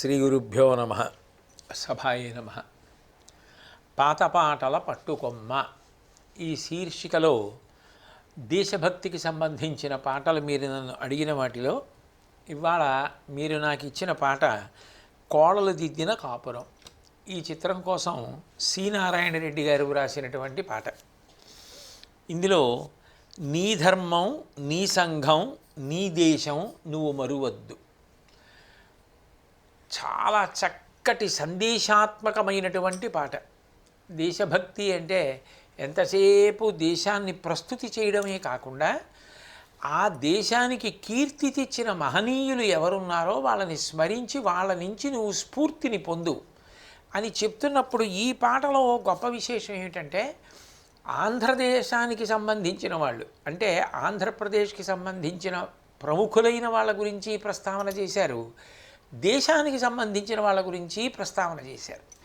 శ్రీ గురుభ్యో నమ. సభాయే నమ. పాత పాటల పట్టుకొమ్మ. ఈ శీర్షికలో దేశభక్తికి సంబంధించిన పాటలు మీరు నన్ను అడిగిన వాటిలో ఇవాళ మీరు నాకు ఇచ్చిన పాట కోడలు దిద్దిన కాపురం. ఈ చిత్రం కోసం సి నారాయణ రెడ్డి గారు వ్రాసినటువంటి పాట. ఇందులో నీ ధర్మం నీ సంఘం నీ దేశం నువ్వు మరువద్దు. చాలా చక్కటి సందేశాత్మకమైనటువంటి పాట. దేశభక్తి అంటే ఎంతసేపు దేశాన్ని ప్రస్తుతి చేయడమే కాకుండా ఆ దేశానికి కీర్తి తెచ్చిన మహనీయులు ఎవరున్నారో వాళ్ళని స్మరించి వాళ్ళ నుంచి నువ్వు స్ఫూర్తిని పొందు అని చెప్తున్నప్పుడు ఈ పాటలో గొప్ప విశేషం ఏమిటంటే ఆంధ్రదేశానికి సంబంధించిన వాళ్ళు అంటే ఆంధ్రప్రదేశ్కి సంబంధించిన ప్రముఖులైన వాళ్ళ గురించి ప్రస్తావన చేశారు. దేశానికి సంబంధించిన వాళ్ళ గురించి ప్రస్తావన చేశారు.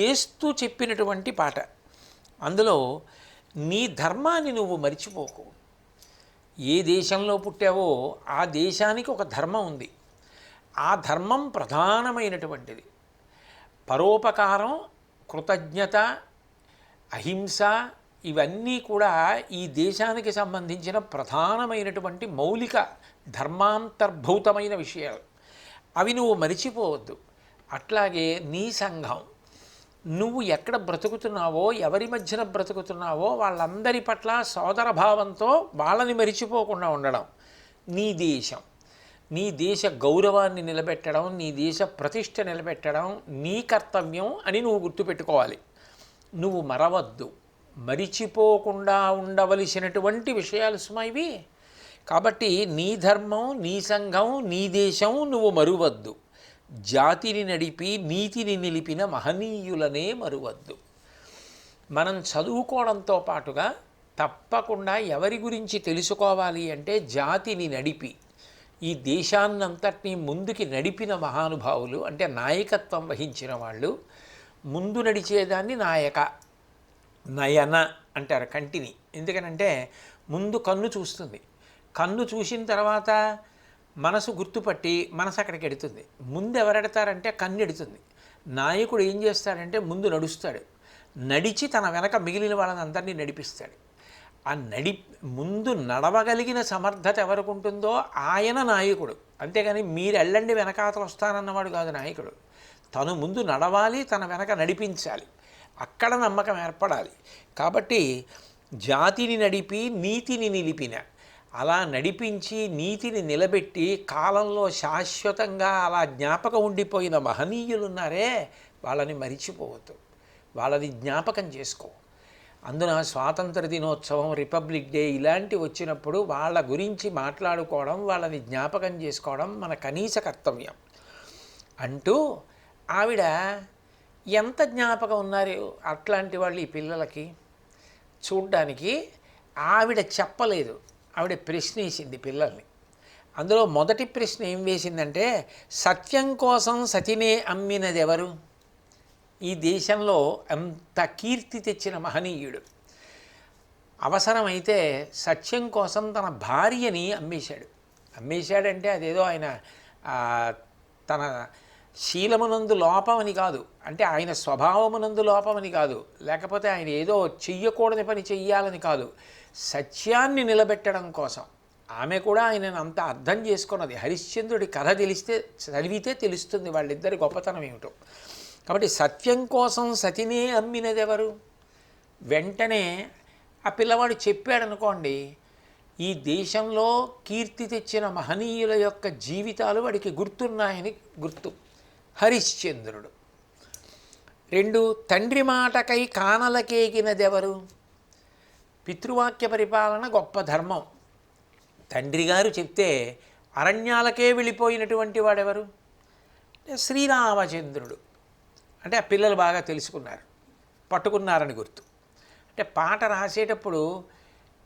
చేస్తూ చెప్పినటువంటి పాట. అందులో నీ ధర్మాన్ని నువ్వు మరిచిపోకు. ఏ దేశంలో పుట్టావో ఆ దేశానికి ఒక ధర్మం ఉంది. ఆ ధర్మం ప్రధానమైనటువంటిది. పరోపకారం కృతజ్ఞత అహింస ఇవన్నీ కూడా ఈ దేశానికి సంబంధించిన ప్రధానమైనటువంటి మౌలిక ధర్మాంతర్భూతమైన విషయాలు. అవి నువ్వు మరిచిపోవద్దు. అట్లాగే నీ సంఘం నువ్వు ఎక్కడ బ్రతుకుతున్నావో ఎవరి మధ్యన బ్రతుకుతున్నావో వాళ్ళందరి పట్ల సోదర భావంతో వాళ్ళని మరిచిపోకుండా ఉండడం నీ దేశం. నీ దేశ గౌరవాన్ని నిలబెట్టడం నీ దేశ ప్రతిష్ట నిలబెట్టడం నీ కర్తవ్యం అని నువ్వు గుర్తుపెట్టుకోవాలి. నువ్వు మరవద్దు. మరిచిపోకుండా ఉండవలసినటువంటి విషయాలు సుమా ఇవి. కాబట్టి నీ ధర్మం నీ సంఘం నీ దేశం నువ్వు మరువద్దు. జాతిని నడిపి నీతిని నిలిపిన మహనీయులనే మరువద్దు. మనం చదువుకోవడంతో పాటుగా తప్పకుండా ఎవరి గురించి తెలుసుకోవాలి అంటే జాతిని నడిపి. ఈ దేశాన్నంతటినీ ముందుకి నడిపిన మహానుభావులు అంటే నాయకత్వం వహించిన వాళ్ళు ముందు నడిచేదాన్ని నాయక నయన అంటారు కంటిని. ఎందుకనంటే ముందు కన్ను చూస్తుంది. కన్ను చూసిన తర్వాత మనసు గుర్తుపట్టి మనసు అక్కడికి ఎడుతుంది. ముందు ఎవరెడతారంటే కన్ను ఎడుతుంది. నాయకుడు ఏం చేస్తాడంటే ముందు నడుస్తాడు. నడిచి తన వెనక మిగిలిన వాళ్ళని అందరినీ నడిపిస్తాడు. ఆ నడి ముందు నడవగలిగిన సమర్థత ఎవరికి ఉంటుందో ఆయన నాయకుడు. అంతేగాని మీరు వెళ్ళండి వెనకాతలు వస్తానన్నవాడు కాదు నాయకుడు. తను ముందు నడవాలి తన వెనక నడిపించాలి. అక్కడ నమ్మకం ఏర్పడాలి. కాబట్టి జాతిని నడిపి నీతిని నిలిపిన అలా నడిపించి నీతిని నిలబెట్టి కాలంలో శాశ్వతంగా అలా జ్ఞాపకం ఉండిపోయిన మహనీయులు ఉన్నారే వాళ్ళని మరిచిపోవద్దు. వాళ్ళని జ్ఞాపకం చేసుకో. అందున స్వాతంత్ర దినోత్సవం రిపబ్లిక్ డే ఇలాంటి వచ్చినప్పుడు వాళ్ళ గురించి మాట్లాడుకోవడం వాళ్ళని జ్ఞాపకం చేసుకోవడం మన కనీస కర్తవ్యం. అంటూ ఆవిడ ఎంత జ్ఞాపకం ఉన్నారు అట్లాంటి వాళ్ళు ఈ పిల్లలకి? చూడ్డానికి ఆవిడ చెప్పలేదు. ఆవిడ ప్రశ్న వేసింది పిల్లల్ని. అందులో మొదటి ప్రశ్న ఏం వేసిందంటే సత్యం కోసం సతినే అమ్మినది ఎవరు ఈ దేశంలో అంత కీర్తి తెచ్చిన మహనీయుడు. అవసరమైతే సత్యం కోసం తన భార్యని అమ్మేశాడు. అమ్మేశాడంటే అదేదో ఆయన తన శీలమునందు లోపమని కాదు. అంటే ఆయన స్వభావమునందు లోపమని కాదు. లేకపోతే ఆయన ఏదో చెయ్యకూడని పని చెయ్యాలని కాదు. సత్యాన్ని నిలబెట్టడం కోసం. ఆమె కూడా ఆయనను అంత అర్థం చేసుకున్నది. హరిశ్చంద్రుడి కథ తెలిస్తే చదివితే తెలుస్తుంది వాళ్ళిద్దరి గొప్పతనం ఏమిటో. కాబట్టి సత్యం కోసం సతినే అమ్మినది ఎవరు వెంటనే ఆ పిల్లవాడు చెప్పాడనుకోండి ఈ దేశంలో కీర్తి తెచ్చిన మహనీయుల యొక్క జీవితాలు వాడికి గుర్తున్నాయని గుర్తు. హరిశ్చంద్రుడు. రెండు తండ్రి మాటకై కానలకేగినదెవరు? పితృవాక్య పరిపాలన గొప్ప ధర్మం. తండ్రి గారు చెప్తే అరణ్యాలకే వెళ్ళిపోయినటువంటి వాడెవరు? శ్రీరామచంద్రుడు. అంటే ఆ పిల్లలు బాగా తెలుసుకున్నారు. పట్టుకున్నారని గుర్తు. అంటే పాట రాసేటప్పుడు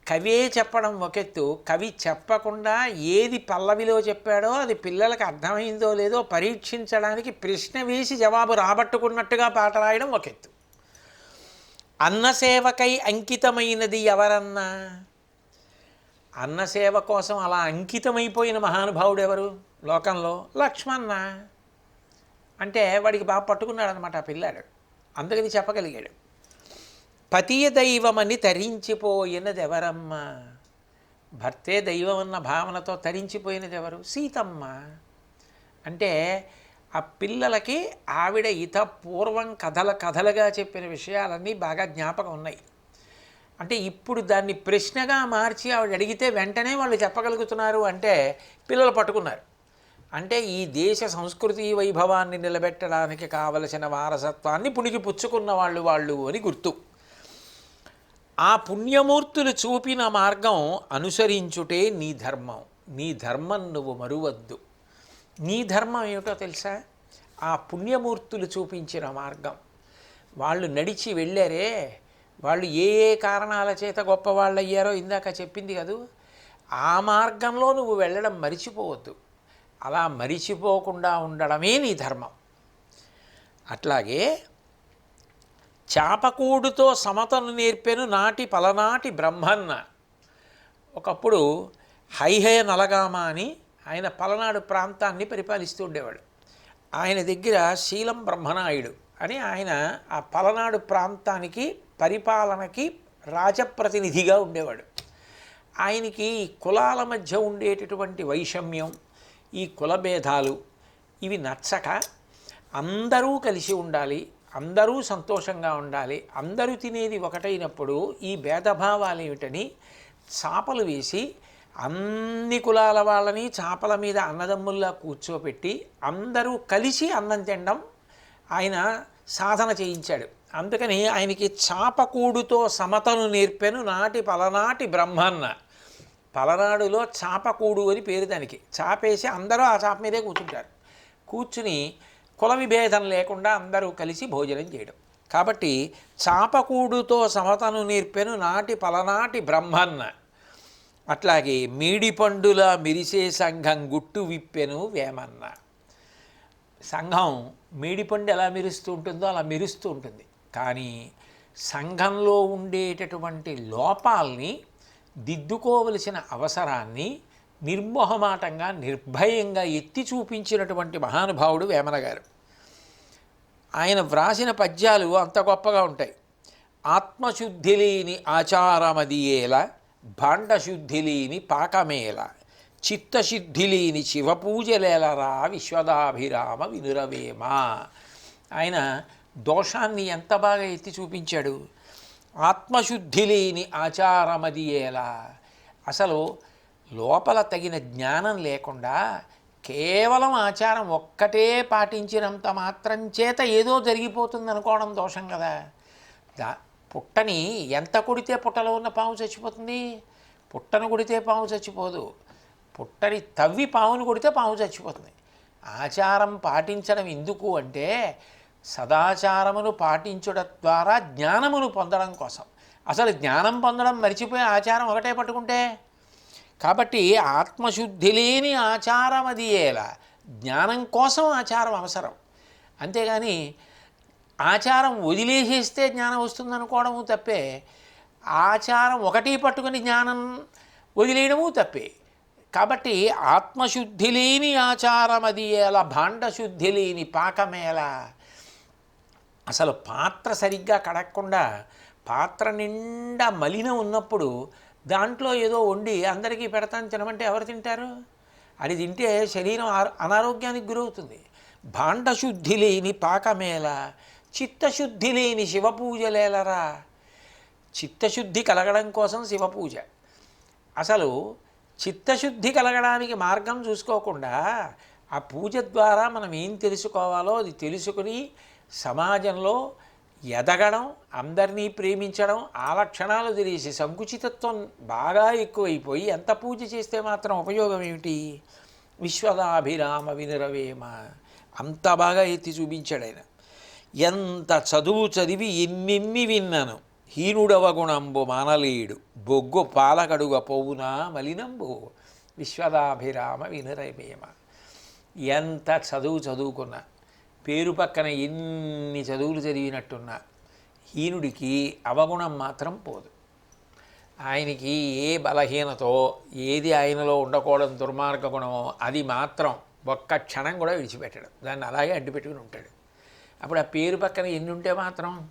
కవే చెప్పడం ఒకెత్తు కవి చెప్పకుండా ఏది పల్లవిలో చెప్పాడో అది పిల్లలకు అర్థమైందో లేదో పరీక్షించడానికి ప్రశ్న వేసి జవాబు రాబట్టుకున్నట్టుగా పాట రాయడం ఒకెత్తు. అన్నసేవకై అంకితమైనది ఎవరన్నా? అన్నసేవ కోసం అలా అంకితమైపోయిన మహానుభావుడు ఎవరు? లోకంలో లక్ష్మణ. అంటే వాడికి బాగా పట్టుకున్నాడు అనమాట ఆ పిల్లాడు. అందుకని చెప్పగలిగాడు. పతియ దైవమని తరించిపోయినది ఎవరమ్మా? భర్తే దైవం అన్న భావనతో తరించిపోయినది ఎవరు? సీతమ్మ. అంటే ఆ పిల్లలకి ఆవిడ ఇత పూర్వం కథల కథలుగా చెప్పిన విషయాలన్నీ బాగా జ్ఞాపకం ఉన్నాయి. అంటే ఇప్పుడు దాన్ని ప్రశ్నగా మార్చి ఆవిడ అడిగితే వెంటనే వాళ్ళు చెప్పగలుగుతున్నారు అంటే పిల్లలు పట్టుకున్నారు. అంటే ఈ దేశ సంస్కృతి వైభవాన్ని నిలబెట్టడానికి కావలసిన వారసత్వాన్ని పుణికి పుచ్చుకున్న వాళ్ళు వాళ్ళు అని గుర్తు. ఆ పుణ్యమూర్తులు చూపిన మార్గం అనుసరించుటే నీ ధర్మం. నీ ధర్మం నువ్వు మరువద్దు. నీ ధర్మం ఏమిటో తెలుసా? ఆ పుణ్యమూర్తులు చూపించిన మార్గం. వాళ్ళు నడిచి వెళ్ళారే. వాళ్ళు ఏ ఏ కారణాల చేత గొప్పవాళ్ళు అయ్యారో ఇందాక చెప్పింది కదూ? ఆ మార్గంలో నువ్వు వెళ్ళడం మరిచిపోవద్దు. అలా మరిచిపోకుండా ఉండడమే నీ ధర్మం. అట్లాగే చాపకూడుతో సమతను నేర్పెను నాటి పలనాటి బ్రహ్మన్న. ఒకప్పుడు హైహయ నలగామ అని ఆయన పలనాడు ప్రాంతాన్ని పరిపాలిస్తూ ఉండేవాడు. ఆయన దగ్గర శీలం బ్రహ్మనాయుడు అని ఆయన ఆ పలనాడు ప్రాంతానికి పరిపాలనకి రాజప్రతినిధిగా ఉండేవాడు. ఆయనకి ఈ కులాల మధ్య ఉండేటటువంటి వైషమ్యం ఈ కులభేదాలు ఇవి నచ్చక అందరూ కలిసి ఉండాలి అందరూ సంతోషంగా ఉండాలి అందరూ తినేది ఒకటైనప్పుడు ఈ భేదభావాలు ఏమిటని చాపలు వేసి అన్ని కులాల వాళ్ళని చాపల మీద అన్నదమ్ముల్లా కూర్చోపెట్టి అందరూ కలిసి అన్నం తినడం ఆయన సాధన చేయించాడు. అందుకని ఆయనకి చాపకూడుతో సమతను నేర్పెను నాటి పలనాటి బ్రహ్మన్న. పలనాడులో చాపకూడు అని పేరు దానికి. చాపేసి అందరూ ఆ చాప మీదే కూర్చుంటారు. కూర్చుని కుల విభేదం లేకుండా అందరూ కలిసి భోజనం చేయడం. కాబట్టి చాపకూడుతో సమతను నేర్పెను నాటి పలనాటి బ్రహ్మన్న. అట్లాగే మీడిపండుల మెరిసే మిరిసే సంఘం గుట్టు విప్పెను వేమన్న. సంఘం మేడిపండు ఎలా మెరుస్తూ ఉంటుందో అలా మెరుస్తూ ఉంటుంది. కానీ సంఘంలో ఉండేటటువంటి లోపాల్ని దిద్దుకోవలసిన అవసరాన్ని నిర్మోహమాటంగా నిర్భయంగా ఎత్తి చూపించినటువంటి మహానుభావుడు వేమన గారు. ఆయన వ్రాసిన పద్యాలు అంత గొప్పగా ఉంటాయి. ఆత్మశుద్ధి లేని ఆచారమది భాండశుద్ధి లేని పాకమేల చిత్తశుద్ధి లేని శివపూజలేలరా విశ్వదాభిరామ వినురవేమ ఆయన దోషాన్ని ఎంత బాగా ఎత్తి చూపించాడు? ఆత్మశుద్ధి లేని ఆచారమదియేలా. అసలు లోపల తగిన జ్ఞానం లేకుండా కేవలం ఆచారం ఒక్కటే పాటించినంత మాత్రం చేత ఏదో జరిగిపోతుంది అనుకోవడం దోషం కదా. దా పుట్టని ఎంత కొడితే పుట్టలో ఉన్న పాము చచ్చిపోతుంది? పుట్టను కొడితే పాము చచ్చిపోదు. పుట్టని తవ్వి పామును కొడితే పాము చచ్చిపోతుంది. ఆచారం పాటించడం ఎందుకు అంటే సదాచారమును పాటించడం ద్వారా జ్ఞానమును పొందడం కోసం. అసలు జ్ఞానం పొందడం మర్చిపోయి ఆచారం ఒకటే పట్టుకుంటే? కాబట్టి ఆత్మశుద్ధి లేని ఆచారం అది ఎలా జ్ఞానం కోసం ఆచారం అవసరం. అంతేగాని ఆచారం వదిలేసేస్తే జ్ఞానం వస్తుందనుకోవడము తప్పే. ఆచారం ఒకటి పట్టుకుని జ్ఞానం వదిలేయడము తప్పే. కాబట్టి ఆత్మశుద్ధి లేని ఆచారం అది ఎలా భాండశుద్ధి లేని పాకమేలా అసలు పాత్ర సరిగ్గా కడగకుండా పాత్ర నిండా మలినం ఉన్నప్పుడు దాంట్లో ఏదో వండి అందరికీ పెడతాను తినమంటే ఎవరు తింటారు? అది తింటే శరీరం అనారోగ్యానికి గురవుతుంది. భాండశుద్ధి లేని పాకమేళ చిత్తశుద్ధి లేని శివపూజలేలరా? చిత్తశుద్ధి కలగడం కోసం శివపూజ. అసలు చిత్తశుద్ధి కలగడానికి మార్గం చూసుకోకుండా ఆ పూజ ద్వారా మనం ఏం తెలుసుకోవాలో అది తెలుసుకుని సమాజంలో ఎదగడం అందరినీ ప్రేమించడం ఆ లక్షణాలు తెలిసి సంకుచితత్వం బాగా ఎక్కువైపోయి ఎంత పూజ చేస్తే మాత్రం ఉపయోగం ఏమిటి? విశ్వదాభిరామ వినురవేమ. అంత బాగా ఎత్తి చూపించాడు ఆయన. ఎంత చదువు చదివి ఎన్నెన్ని విన్నాను. హీనుడవగుణంబు మానలేడు బొగ్గు పాలకడుగ పోవునా మలినంబు. విశ్వదాభిరామ వినరమేమ. ఎంత చదువు చదువుకున్నా. పేరు పక్కన ఎన్ని చదువులు చదివినట్టున్నా. హీనుడికి అవగుణం మాత్రం పోదు. ఆయనకి ఏ బలహీనతో ఏది ఆయనలో ఉండకూడదు దుర్మార్గ గుణమో అది మాత్రం ఒక్క క్షణం కూడా విడిచిపెట్టడం. దాన్ని అలాగే అడ్డుపెట్టుకుని ఉంటాడు. అప్పుడు ఆ పేరు పక్కన ఎన్ని ఉంటే మాత్రం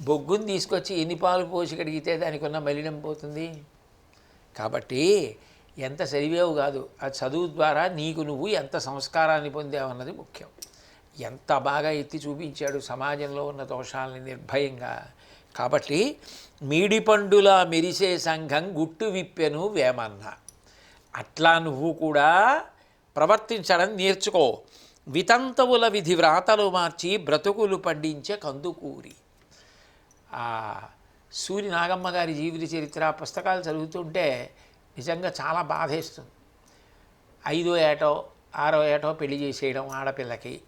బొగ్గుని తీసుకొచ్చి ఎన్ని పాలు పోసి కడిగితే దానికి ఉన్న మలినం పోతుంది. కాబట్టి ఎంత చదివేవు కాదు. ఆ చదువు ద్వారా నీకు నువ్వు ఎంత సంస్కారాన్ని పొందావు అన్నది ముఖ్యం. ఎంత బాగా ఎత్తి చూపించాడు సమాజంలో ఉన్న దోషాలని నిర్భయంగా. కాబట్టి మీడిపండులా మెరిసే సంఘం గుట్టు విప్పెను వేమన్న. అట్లా నువ్వు కూడా ప్రవర్తించడం నేర్చుకో. వితంతవుల విధి వ్రాతలు మార్చి బ్రతుకులు పండించే కందుకూరి. సూర్య సూరి నాగమ్మ గారి జీవిత చరిత్ర పుస్తకాలు చదువుతుంటే నిజంగా చాలా బాధేస్తుంది. ఐదో ఏటో ఆరో ఏటో పెళ్ళి చేసేయడం ఆడపిల్లకి.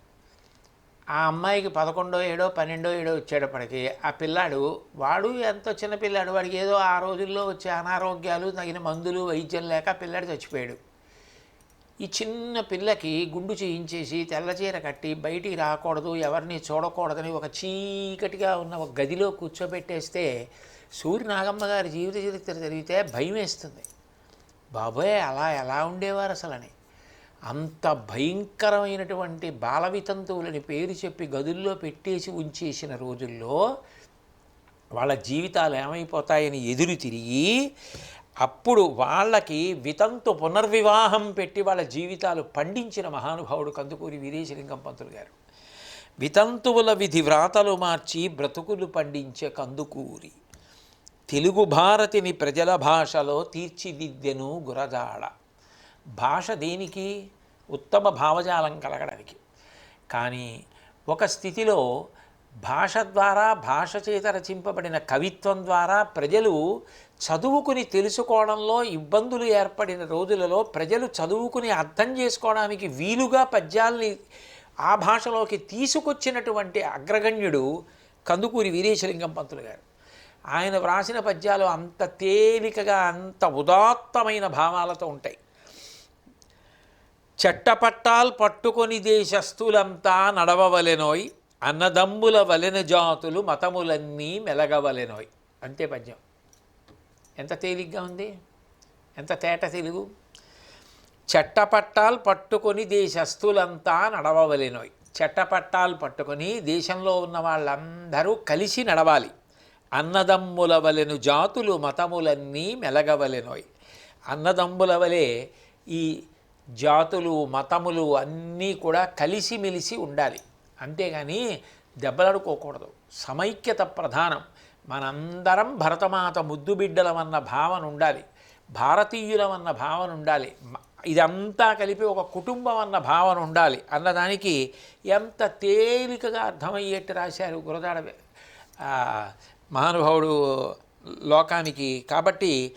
ఆ అమ్మాయికి పదకొండో ఏడో పన్నెండో ఏడో వచ్చేటప్పటికి ఆ పిల్లాడు వాడు ఎంతో చిన్న పిల్లాడు వాడికి ఏదో ఆ రోజుల్లో వచ్చే అనారోగ్యాలు తగిన మందులు వైద్యం లేక పిల్లాడు చచ్చిపోయాడు. ఈ చిన్న పిల్లకి గుండు చేయించేసి తెల్లచీర కట్టి బయటికి రాకూడదు ఎవరిని చూడకూడదని ఒక చీకటిగా ఉన్న ఒక గదిలో కూర్చోబెట్టేస్తే సూర్య నాగమ్మ గారి జీవిత చరిత్ర చదివితే భయం వేస్తుంది. బాబోయ్ అలా ఎలా ఉండేవారు అసలని? అంత భయంకరమైనటువంటి బాల వితంతువులని పేరు చెప్పి గదుల్లో పెట్టేసి ఉంచేసిన రోజుల్లో వాళ్ళ జీవితాలు ఏమైపోతాయని ఎదురు తిరిగి అప్పుడు వాళ్ళకి వితంతు పునర్వివాహం పెట్టి వాళ్ళ జీవితాలు పండించిన మహానుభావుడు కందుకూరి వీరేశలింగం పంతులు గారు. వితంతువుల విధి వ్రాతలు మార్చి బ్రతుకులు పండించే కందుకూరి. తెలుగు భారతిని ప్రజల భాషలో తీర్చిదిద్దెను గురజాడ. భాష దేనికి? ఉత్తమ భావజాలం కలగడానికి. కానీ ఒక స్థితిలో భాష ద్వారా భాష చేత రచింపబడిన కవిత్వం ద్వారా ప్రజలు చదువుకుని తెలుసుకోవడంలో ఇబ్బందులు ఏర్పడిన రోజులలో ప్రజలు చదువుకుని అర్థం చేసుకోవడానికి వీలుగా పద్యాల్ని ఆ భాషలోకి తీసుకొచ్చినటువంటి అగ్రగణ్యుడు కందుకూరి వీరేశలింగం పంతులు గారు. ఆయన వ్రాసిన పద్యాలు అంత తేలికగా అంత ఉదాత్తమైన భావాలతో ఉంటాయి. చెట్టపట్టాలు పట్టుకొని దేశస్థులంతా నడవవలెనోయ్ అన్నదమ్ముల వలెన జాతులు మతములన్నీ మెలగవలెనోయ్ అంతే పద్యం. ఎంత తేలిగ్గా ఉంది? ఎంత తేట తెలుగు? చట్టపట్టాలు పట్టుకొని దేశస్థులంతా నడవవలేనోయ్. చెట్టపట్టాలు పట్టుకొని దేశంలో ఉన్న వాళ్ళందరూ కలిసి నడవాలి. అన్నదమ్ముల వలెను జాతులు మతములన్నీ మెలగవలెనోయ్. అన్నదమ్ముల వలె ఈ జాతులు మతములు అన్నీ కూడా కలిసిమెలిసి ఉండాలి. అంతేగాని దెబ్బలాడుకోకూడదు. సమైక్యత ప్రధానం. మనందరం భరతమాత ముద్దు బిడ్డలమన్న భావన ఉండాలి భారతీయులమన్న భావన ఉండాలి ఇదంతా కలిపి ఒక కుటుంబం అన్న భావన ఉండాలి అన్నదానికి ఎంత తేలికగా అర్థమయ్యేట్టు రాశారు గురదాడ మహానుభావుడు లోకానికి. కాబట్టి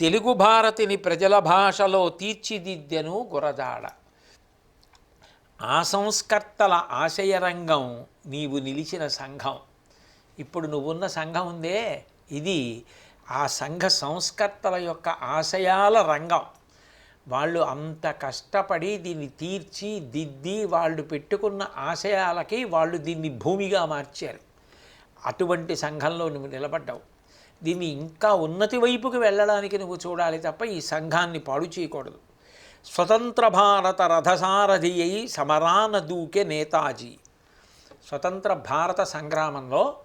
తెలుగు భారతిని ప్రజల భాషలో తీర్చిదిద్దెను గురదాడ ఆ సంస్కర్తల ఆశయరంగం నీవు నిలిచిన సంఘం. ఇప్పుడు నువ్వున్న సంఘం ఉందే. ఇది ఆ సంఘ సంస్కర్తల యొక్క ఆశయాల రంగం. వాళ్ళు అంత కష్టపడి దీన్ని తీర్చి దిద్ది వాళ్ళు పెట్టుకున్న ఆశయాలకి వాళ్ళు దీన్ని భూమిగా మార్చారు. అటువంటి సంఘంలో నువ్వు నిలబడ్డావు. దీన్ని ఇంకా ఉన్నతి వైపుకి వెళ్ళడానికి నువ్వు చూడాలి తప్ప ఈ సంఘాన్ని పాడు చేయకూడదు. స్వతంత్ర భారత రథసారథి అయి సమరాన దూకే నేతాజీ. స్వతంత్ర భారత సంగ్రామంలో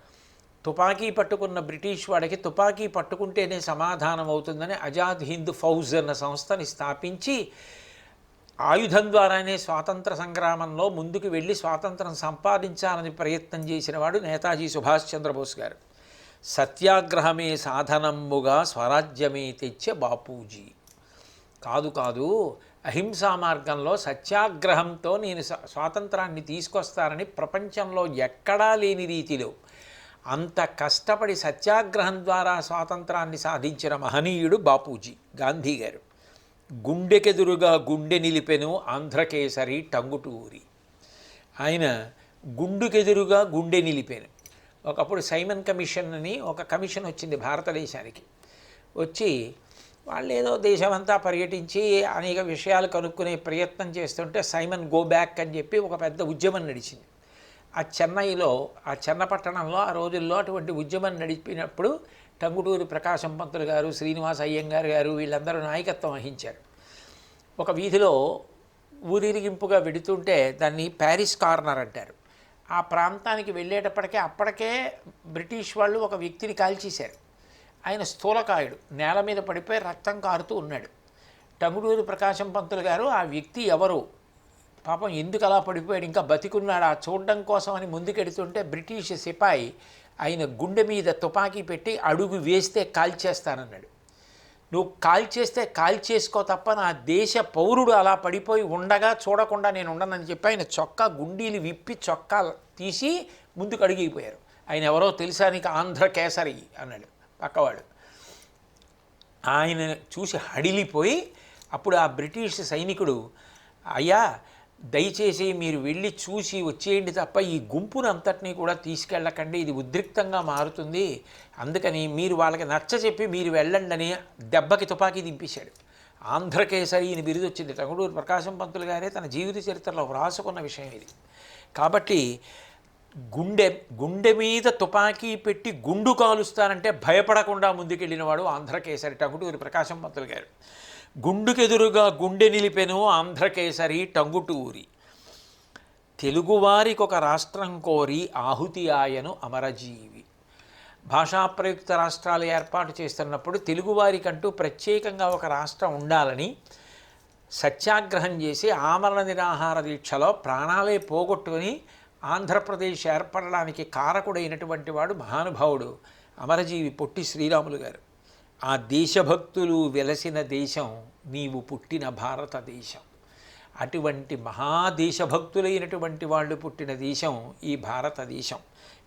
తుపాకీ పట్టుకున్న బ్రిటిష్ వాడికి తుపాకీ పట్టుకుంటేనే సమాధానం అవుతుందని ఆజాద్ హింద్ ఫౌజ్ అన్న సంస్థని స్థాపించి ఆయుధం ద్వారానే స్వాతంత్ర సంగ్రామంలో ముందుకు వెళ్ళి స్వాతంత్రం సంపాదించాలని ప్రయత్నం చేసిన వాడు నేతాజీ సుభాష్ చంద్రబోస్ గారు. సత్యాగ్రహమే సాధనముగా స్వరాజ్యమే తెచ్చే బాపూజీ. కాదు కాదు అహింసా మార్గంలో సత్యాగ్రహంతో నేను స్వ- స్వాతంత్రాన్ని తీసుకొస్తానని ప్రపంచంలో ఎక్కడా లేని రీతిలో అంత కష్టపడి సత్యాగ్రహం ద్వారా స్వాతంత్రాన్ని సాధించిన మహనీయుడు బాపూజీ గాంధీ గారు. గుండెకెదురుగా గుండె నిలిపెను ఆంధ్రకేసరి టంగుటూరి. ఆయన గుండుకెదురుగా గుండె నిలిపాను. ఒకప్పుడు సైమన్ కమిషన్ అని ఒక కమిషన్ వచ్చింది భారతదేశానికి. వచ్చి వాళ్ళు ఏదో దేశమంతా పర్యటించి అనేక విషయాలు కనుక్కునే ప్రయత్నం చేస్తుంటే సైమన్ గో బ్యాక్ అని చెప్పి ఒక పెద్ద ఉద్యమం నడిచింది. ఆ చెన్నైలో ఆ చెన్నపట్టణంలో ఆ రోజుల్లో అటువంటి ఉద్యమం నడిపినప్పుడు టంగుటూరి ప్రకాశం పంతులు గారు శ్రీనివాస అయ్యంగారు గారు వీళ్ళందరూ నాయకత్వం వహించారు. ఒక వీధిలో ఊరిరిగింపుగా వెడుతుంటే దాన్ని ప్యారిస్ కార్నర్ అంటారు. ఆ ప్రాంతానికి వెళ్ళేటప్పటికే అప్పటికే బ్రిటిష్ వాళ్ళు ఒక వ్యక్తిని కాల్చేశారు. ఆయన స్థూలకాయుడు నేల మీద పడిపోయి రక్తం కారుతూ ఉన్నాడు. టంగుటూరి ప్రకాశం పంతులు గారు ఆ వ్యక్తి ఎవరు? పాపం ఎందుకు అలా పడిపోయాడు? ఇంకా బతికున్నాడు? ఆ చూడడం కోసం అని ముందుకెడుతుంటే బ్రిటిష్ సిపాయి ఆయన గుండె మీద తుపాకీ పెట్టి అడుగు వేస్తే కాల్చేస్తానన్నాడు నువ్వు కాల్ చేస్తే కాల్ చేసుకో తప్ప నా దేశ పౌరుడు అలా పడిపోయి ఉండగా చూడకుండా నేను ఉండనని చెప్పి ఆయన చొక్కా గుండీలు విప్పి చొక్కా తీసి ముందుకు అడిగిపోయారు. ఆయన ఎవరో తెలుసా నీకు? ఆంధ్ర కేసరి అన్నాడు పక్కవాడు. ఆయన చూసి హడిలిపోయి అప్పుడు ఆ బ్రిటిష్ సైనికుడు అయ్యా దయచేసి మీరు వెళ్ళి చూసి వచ్చేయండి తప్ప ఈ గుంపును అంతటినీ కూడా తీసుకెళ్ళకండి. ఇది ఉద్రిక్తంగా మారుతుంది. అందుకని మీరు వాళ్ళకి నచ్చ చెప్పి మీరు వెళ్ళండి అని దెబ్బకి తుపాకీ దింపేశాడు. ఆంధ్రకేసరి ఈయన బిరుదు వచ్చింది. టంగుడూరు ప్రకాశం పంతులు గారే తన జీవిత చరిత్రలో వ్రాసుకున్న విషయం ఇది. కాబట్టి గుండె గుండె మీద తుపాకీ పెట్టి గుండు కాలుస్తానంటే భయపడకుండా ముందుకెళ్ళినవాడు ఆంధ్రకేసరి టంగుటూరి ప్రకాశం పంతులు గారు. గుండుకెదురుగా గుండె నిలిపెను ఆంధ్రకేసరి టంగుటూరి. తెలుగువారికి ఒక రాష్ట్రం కోరి ఆహుతి ఆయను అమరజీవి. భాషా ప్రయుక్త రాష్ట్రాలు ఏర్పాటు చేస్తున్నప్పుడు తెలుగువారికంటూ ప్రత్యేకంగా ఒక రాష్ట్రం ఉండాలని సత్యాగ్రహం చేసి ఆమరణ నిరాహార దీక్షలో ప్రాణాలే పోగొట్టుకుని ఆంధ్రప్రదేశ్ ఏర్పడడానికి కారకుడైనటువంటి వాడు మహానుభావుడు అమరజీవి పొట్టి శ్రీరాములు గారు. ఆ దేశభక్తులు వెలసిన దేశం నీవు పుట్టిన భారతదేశం అటువంటి మహాదేశభక్తులైనటువంటి వాళ్ళు పుట్టిన దేశం ఈ భారతదేశం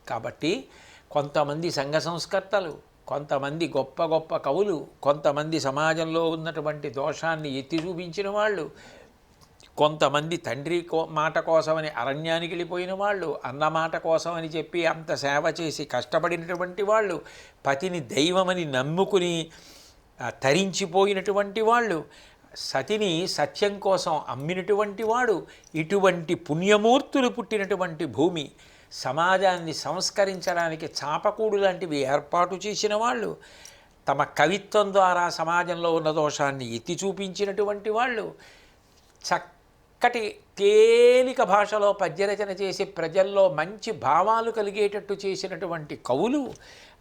కాబట్టి కొంతమంది సంఘ సంస్కర్తలు కొంతమంది గొప్ప గొప్ప కవులు కొంతమంది సమాజంలో ఉన్నటువంటి దోషాన్ని ఎత్తి చూపించిన వాళ్ళు కొంతమంది తండ్రి కో మాట కోసమని అరణ్యానికి వెళ్ళిపోయిన వాళ్ళు అన్న మాట కోసమని చెప్పి అంత సేవ చేసి కష్టపడినటువంటి వాళ్ళు పతిని దైవమని నమ్ముకుని తరించిపోయినటువంటి వాళ్ళు సతిని సత్యం కోసం అమ్మినటువంటి వాడు ఇటువంటి పుణ్యమూర్తులు పుట్టినటువంటి భూమి సమాజాన్ని సంస్కరించడానికి చాపకూడు లాంటివి ఏర్పాటు చేసిన వాళ్ళు తమ కవిత్వం ద్వారా సమాజంలో ఉన్న దోషాన్ని ఎత్తి చూపించినటువంటి వాళ్ళు చక్క చక్కటి తేలిక భాషలో పద్యరచన చేసి ప్రజల్లో మంచి భావాలు కలిగేటట్టు చేసినటువంటి కవులు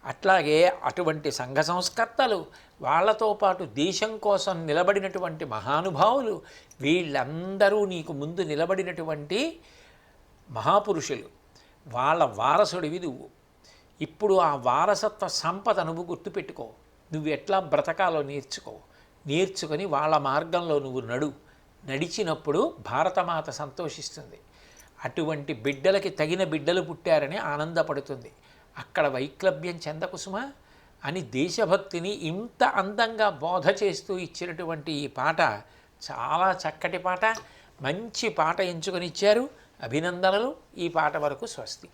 అట్లాగే అటువంటి సంఘ సంస్కర్తలు వాళ్ళతో పాటు దేశం కోసం నిలబడినటువంటి మహానుభావులు వీళ్ళందరూ నీకు ముందు నిలబడినటువంటి మహాపురుషులు. వాళ్ళ వారసుడివి నువ్వు ఇప్పుడు ఆ వారసత్వ సంపద నువ్వు గుర్తుపెట్టుకో. నువ్వు ఎట్లా బ్రతకాలో నేర్చుకో. నేర్చుకొని వాళ్ళ మార్గంలో నువ్వు నడు. నడిచినప్పుడు భారతమాత సంతోషిస్తుంది. అటువంటి బిడ్డలకి తగిన బిడ్డలు పుట్టారని ఆనందపడుతుంది. అక్కడ వైక్లభ్యం చెందకుసుమా అని దేశభక్తిని ఇంత అందంగా బోధ చేస్తూ ఇచ్చినటువంటి ఈ పాట చాలా చక్కటి పాట. మంచి పాట ఎంచుకొని ఇచ్చారు అభినందనలు. ఈ పాట వరకు స్వస్తి.